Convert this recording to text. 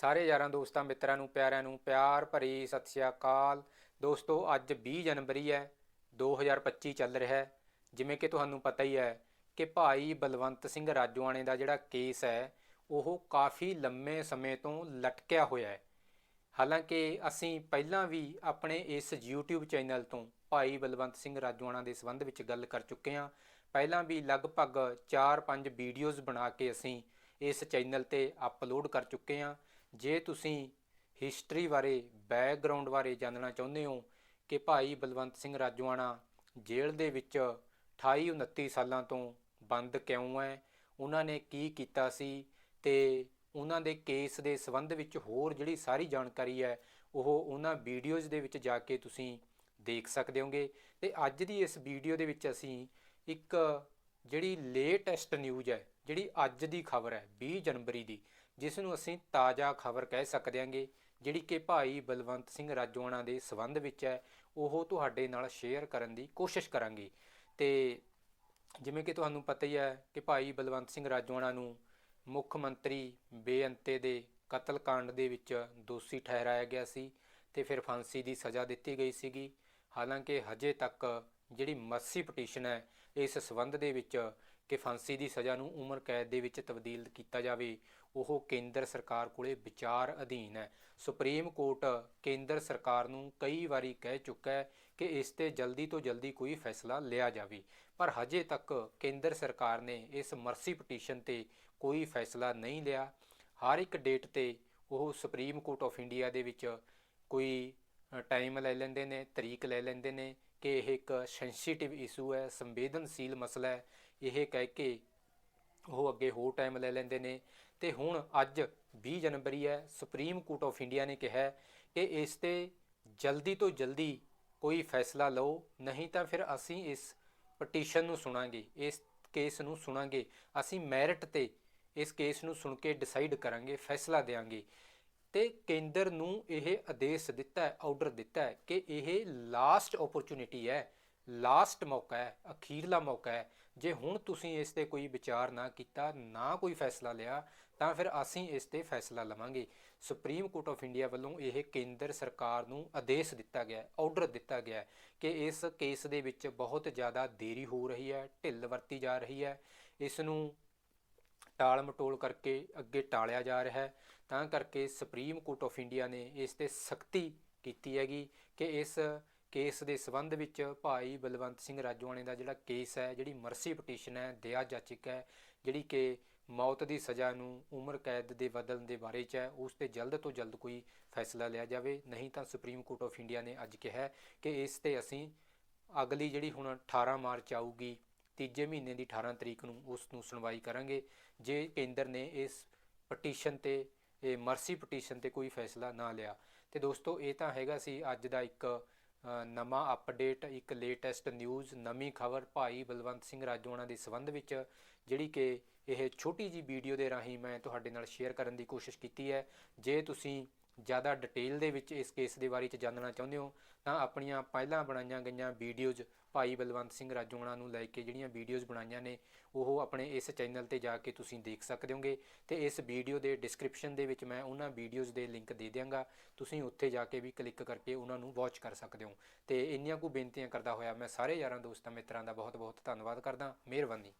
ਸਾਰੇ ਯਾਰਾਂ ਦੋਸਤਾਂ, ਮਿੱਤਰਾਂ ਨੂੰ, ਪਿਆਰਿਆਂ ਨੂੰ ਪਿਆਰ ਭਰੀ ਸਤਿ ਸ਼੍ਰੀ ਅਕਾਲ। ਦੋਸਤੋ, ਅੱਜ 20 ਜਨਵਰੀ ਹੈ 2025 ਚੱਲ ਰਿਹਾ ਹੈ। ਜਿਵੇਂ ਕਿ ਤੁਹਾਨੂੰ ਪਤਾ ਹੀ ਹੈ ਕਿ ਭਾਈ ਬਲਵੰਤ ਸਿੰਘ ਰਾਜੋਆਣੇ ਦਾ ਜਿਹੜਾ ਕੇਸ ਹੈ, ਉਹ ਕਾਫੀ ਲੰਮੇ ਸਮੇਂ ਤੋਂ ਲਟਕਿਆ ਹੋਇਆ ਹੈ। ਹਾਲਾਂਕਿ ਅਸੀਂ ਪਹਿਲਾਂ ਵੀ ਆਪਣੇ ਇਸ YouTube ਚੈਨਲ ਤੋਂ ਭਾਈ ਬਲਵੰਤ ਸਿੰਘ ਰਾਜੋਆਣਾ ਦੇ ਸੰਬੰਧ ਵਿੱਚ ਗੱਲ ਕਰ ਚੁੱਕੇ ਹਾਂ। ਪਹਿਲਾਂ ਵੀ ਲਗਭਗ 4-5 ਵੀਡੀਓਜ਼ ਬਣਾ ਕੇ ਅਸੀਂ ਇਸ ਚੈਨਲ ਤੇ ਅਪਲੋਡ ਕਰ ਚੁੱਕੇ ਹਾਂ। ਜੇ ਤੁਸੀਂ ਹਿਸਟਰੀ ਬਾਰੇ ਬੈਕਗ੍ਰਾਉਂਡ ਬਾਰੇ ਜਾਣਨਾ ਚਾਹੁੰਦੇ ਹੋ ਕਿ ਭਾਈ ਬਲਵੰਤ ਸਿੰਘ ਰਾਜੋਆਣਾ ਜੇਲ੍ਹ ਦੇ ਵਿੱਚ 28 29 ਸਾਲਾਂ ਤੋਂ ਬੰਦ ਕਿਉਂ ਹੈ? ਉਹਨਾਂ ਨੇ ਕੀ ਕੀਤਾ ਸੀ? ਤੇ ਉਹਨਾਂ ਦੇ ਕੇਸ ਦੇ ਸੰਬੰਧ ਵਿੱਚ ਹੋਰ ਜਿਹੜੀ ਸਾਰੀ ਜਾਣਕਾਰੀ ਹੈ, ਉਹ ਉਹਨਾਂ ਵੀਡੀਓਜ਼ ਦੇ ਵਿੱਚ ਜਾ ਕੇ ਤੁਸੀਂ ਦੇਖ ਸਕਦੇ ਹੋਗੇ। ਤੇ ਅੱਜ ਦੀ ਇਸ ਵੀਡੀਓ ਦੇ ਵਿੱਚ ਅਸੀਂ ਇੱਕ ਜਿਹੜੀ ਲੇਟੈਸਟ ਨਿਊਜ਼ ਹੈ, ਜਿਹੜੀ ਅੱਜ ਦੀ ਖਬਰ ਹੈ 20 ਜਨਵਰੀ ਦੀ ਜਿਸ ਨੂੰ ਅਸੀਂ ਤਾਜ਼ਾ ਖਬਰ ਕਹਿ ਸਕਦੇ ਹਾਂਗੇ, ਜਿਹੜੀ ਕਿ ਭਾਈ ਬਲਵੰਤ ਸਿੰਘ ਰਾਜੋਆਣਾ ਦੇ ਸੰਬੰਧ ਵਿੱਚ ਹੈ, ਉਹ ਤੁਹਾਡੇ ਨਾਲ ਸ਼ੇਅਰ ਕਰਨ ਦੀ ਕੋਸ਼ਿਸ਼ ਕਰਾਂਗੇ। ਤੇ ਜਿਵੇਂ ਕਿ ਤੁਹਾਨੂੰ ਪਤਾ ਹੀ ਹੈ ਕਿ ਭਾਈ ਬਲਵੰਤ ਸਿੰਘ ਰਾਜੋਆਣਾ ਨੂੰ ਮੁੱਖ ਮੰਤਰੀ ਬੇਅੰਤੇ ਦੇ ਕਤਲकांड ਦੇ ਵਿੱਚ ਦੋਸ਼ੀ ਠਹਿਰਾਇਆ ਗਿਆ ਸੀ ਤੇ ਫਿਰ ਫਾਂਸੀ ਦੀ ਸਜ਼ਾ ਦਿੱਤੀ ਗਈ ਸੀਗੀ। ਹਾਲਾਂਕਿ ਹਜੇ ਤੱਕ ਜਿਹੜੀ ਮਰਸੀ ਪਟੀਸ਼ਨ ਹੈ, ਇਸ ਸਬੰਧ ਦੇ ਵਿੱਚ ਕਿ ਫਾਂਸੀ ਦੀ ਸਜ਼ਾ ਨੂੰ ਉਮਰ ਕੈਦ ਦੇ ਵਿੱਚ ਤਬਦੀਲ ਕੀਤਾ ਜਾਵੇ, ਉਹ ਕੇਂਦਰ ਸਰਕਾਰ ਕੋਲੇ ਵਿਚਾਰ ਅਧੀਨ ਹੈ। ਸੁਪਰੀਮ ਕੋਰਟ ਕੇਂਦਰ ਸਰਕਾਰ ਨੂੰ ਕਈ ਵਾਰੀ ਕਹਿ ਚੁੱਕਾ ਹੈ ਕਿ ਇਸ ਤੇ ਜਲਦੀ ਤੋਂ ਜਲਦੀ ਕੋਈ ਫੈਸਲਾ ਲਿਆ ਜਾਵੇ, ਪਰ ਹਜੇ ਤੱਕ ਕੇਂਦਰ ਸਰਕਾਰ ਨੇ ਇਸ ਮਰਸੀ ਪਟੀਸ਼ਨ ਤੇ ਕੋਈ ਫੈਸਲਾ ਨਹੀਂ ਲਿਆ। ਹਰ ਇੱਕ ਡੇਟ ਤੇ ਉਹ ਸੁਪਰੀਮ ਕੋਰਟ ਆਫ ਇੰਡੀਆ ਦੇ ਵਿੱਚ ਕੋਈ ਟਾਈਮ ਲੈ ਲੈਂਦੇ ਨੇ, ਤਰੀਕ ਲੈ ਲੈਂਦੇ ਨੇ ਕਿ ਇਹ ਇੱਕ ਸੈਂਸਿਟਿਵ ਇਸ਼ੂ ਹੈ, ਸੰਵੇਦਨਸ਼ੀਲ ਮਸਲਾ ਹੈ। ਇਹ ਕਹਿ ਕੇ ਉਹ ਅੱਗੇ ਹੋਰ ਟਾਈਮ ਲੈ ਲੈਂਦੇ ਨੇ। ਤੇ ਹੁਣ ਅੱਜ 20 ਜਨਵਰੀ ਹੈ ਸੁਪਰੀਮ ਕੋਰਟ ਆਫ ਇੰਡੀਆ ਨੇ ਕਿਹਾ ਕਿ ਇਸ ਤੇ ਜਲਦੀ ਤੋਂ ਜਲਦੀ ਕੋਈ ਫੈਸਲਾ ਲਓ, ਨਹੀਂ ਤਾਂ ਫਿਰ ਅਸੀਂ ਇਸ ਪਟੀਸ਼ਨ ਨੂੰ ਸੁਣਾਂਗੇ, ਇਸ ਕੇਸ ਨੂੰ ਸੁਣਾਂਗੇ। ਅਸੀਂ ਮੈਰਿਟ ਤੇ ਇਸ ਕੇਸ ਨੂੰ ਸੁਣ ਕੇ ਡਿਸਾਈਡ ਕਰਾਂਗੇ, ਫੈਸਲਾ ਦੇਵਾਂਗੇ ਤੇ ਕੇਂਦਰ ਨੂੰ ਇਹ ਆਦੇਸ਼ ਦਿੱਤਾ ਹੈ ਆਰਡਰ ਦਿੱਤਾ ਹੈ ਕਿ ਇਹ ਲਾਸਟ ਓਪਰਚੁਨਿਟੀ ਹੈ ਲਾਸਟ ਮੌਕਾ ਹੈ, ਅਖੀਰਲਾ ਮੌਕਾ ਹੈ। ਜੇ ਹੁਣ ਤੁਸੀਂ ਇਸ ਤੇ ਕੋਈ ਵਿਚਾਰ ਨਾ ਕੀਤਾ, ਨਾ ਕੋਈ ਫੈਸਲਾ ਲਿਆ, ਤਾਂ ਫਿਰ ਅਸੀਂ ਇਸ ਤੇ ਫੈਸਲਾ ਲਵਾਂਗੇ। ਸੁਪਰੀਮ ਕੋਰਟ ਆਫ ਇੰਡੀਆ ਵੱਲੋਂ ਇਹ ਕੇਂਦਰ ਸਰਕਾਰ ਨੂੰ ਆਦੇਸ਼ ਦਿੱਤਾ ਗਿਆ ਹੈ ਆਰਡਰ ਦਿੱਤਾ ਗਿਆ ਕਿ ਇਸ ਕੇਸ ਦੇ ਵਿੱਚ ਬਹੁਤ ਜ਼ਿਆਦਾ ਦੇਰੀ ਹੋ ਰਹੀ ਹੈ, ਢਿੱਲ ਵਰਤੀ ਜਾ ਰਹੀ ਹੈ। ਇਸ ਨੂੰ ਟਾਲ ਮਟੋਲ ਕਰਕੇ ਅੱਗੇ ਟਾਲਿਆ ਜਾ ਰਿਹਾ ਹੈ। ਤਾਂ ਕਰਕੇ ਸੁਪਰੀਮ ਕੋਰਟ ਆਫ ਇੰਡੀਆ ਨੇ ਇਸ ਤੇ ਸਖਤੀ ਕੀਤੀ ਹੈਗੀ ਕਿ ਇਸ ਕੇਸ ਦੇ ਸਬੰਧ ਵਿੱਚ ਭਾਈ ਬਲਵੰਤ ਸਿੰਘ ਰਾਜੋਆਣੇ ਦਾ ਜਿਹੜਾ ਕੇਸ ਹੈ, ਜਿਹੜੀ ਮਰਸੀ ਪਟੀਸ਼ਨ ਹੈ ਦਇਆ ਜਾਚਕ ਹੈ, ਜਿਹੜੀ ਕਿ ਮੌਤ ਦੀ ਸਜ਼ਾ ਨੂੰ ਉਮਰ ਕੈਦ ਦੇ ਬਦਲਣ ਦੇ ਬਾਰੇ ਚ ਹੈ, ਉਸ ਤੇ ਜਲਦ ਤੋਂ ਜਲਦ ਕੋਈ ਫੈਸਲਾ ਲਿਆ ਜਾਵੇ। ਨਹੀਂ ਤਾਂ ਸੁਪਰੀਮ ਕੋਰਟ ਆਫ ਇੰਡੀਆ ਨੇ ਅੱਜ ਕਿਹਾ ਕਿ ਇਸ ਤੇ ਅਸੀਂ ਅਗਲੀ ਜਿਹੜੀ ਹੁਣ 18 ਮਾਰਚ ਆਊਗੀ ਤੀਜੇ ਮਹੀਨੇ ਦੀ 18 ਤਰੀਕ ਨੂੰ ਉਸ ਨੂੰ ਸੁਣਵਾਈ ਕਰਾਂਗੇ। ਜੇ ਕੇਂਦਰ ਨੇ ਇਸ ਪਟੀਸ਼ਨ ਤੇ, ਇਹ ਮਰਸੀ ਪਟੀਸ਼ਨ ਤੇ ਕੋਈ ਫੈਸਲਾ ਨਾ ਲਿਆ। ਤੇ ਦੋਸਤੋ, ਇਹ ਤਾਂ ਹੈਗਾ ਸੀ ਅੱਜ ਦਾ ਇੱਕ ਨਵਾਂ ਅਪਡੇਟ ਇੱਕ ਲੇਟੈਸਟ ਨਿਊਜ਼ ਨਵੀਂ ਖਬਰ ਭਾਈ ਬਲਵੰਤ ਸਿੰਘ ਰਾਜੋਆਣਾ ਦੇ ਸੰਬੰਧ ਵਿੱਚ, ਜਿਹੜੀ ਕਿ ਇਹ ਛੋਟੀ ਜੀ ਵੀਡੀਓ ਦੇ ਰਾਹੀਂ ਮੈਂ ਤੁਹਾਡੇ ਨਾਲ ਸ਼ੇਅਰ ਕਰਨ ਦੀ ਕੋਸ਼ਿਸ਼ ਕੀਤੀ ਹੈ। ਜੇ ਤੁਸੀਂ ਜ਼ਿਆਦਾ ਡਿਟੇਲ ਦੇ ਵਿੱਚ ਇਸ ਕੇਸ ਦੇ ਬਾਰੇ ਚ ਜਾਣਨਾ ਚਾਹੁੰਦੇ ਹੋ, ਤਾਂ ਆਪਣੀਆਂ ਪਹਿਲਾਂ ਬਣਾਈਆਂ ਗਈਆਂ ਵੀਡੀਓਜ਼ ਭਾਈ ਬਲਵੰਤ ਸਿੰਘ ਰਾਜੋਆਣਾ ਨੂੰ ਲੈ ਕੇ ਜਿਹੜੀਆਂ ਵੀਡੀਓਜ਼ ਬਣਾਈਆਂ ਨੇ, ਉਹ ਆਪਣੇ ਇਸ ਚੈਨਲ ਤੇ ਜਾ ਕੇ ਤੁਸੀਂ ਦੇਖ ਸਕਦੇ ਹੋਗੇ ਤੇ ਇਸ ਵੀਡੀਓ ਦੇ ਡਿਸਕ੍ਰਿਪਸ਼ਨ ਦੇ ਵਿੱਚ ਮੈਂ ਉਹਨਾਂ ਵੀਡੀਓਜ਼ ਦੇ ਲਿੰਕ ਦੇ ਦਿਆਂਗਾ, ਤੁਸੀਂ ਉੱਥੇ ਜਾ ਕੇ ਵੀ ਕਲਿੱਕ ਕਰਕੇ ਉਹਨਾਂ ਨੂੰ ਵਾਚ ਕਰ ਸਕਦੇ ਹੋ। ਤੇ ਇੰਨੀਆਂ ਕੁ ਬੇਨਤੀਆਂ ਕਰਦਾ ਹੋਇਆ ਮੈਂ ਸਾਰੇ ਯਾਰਾਂ ਦੋਸਤਾਂ ਮਿੱਤਰਾਂ ਦਾ ਬਹੁਤ ਬਹੁਤ ਧੰਨਵਾਦ ਕਰਦਾ, ਮਿਹਰਬਾਨੀ।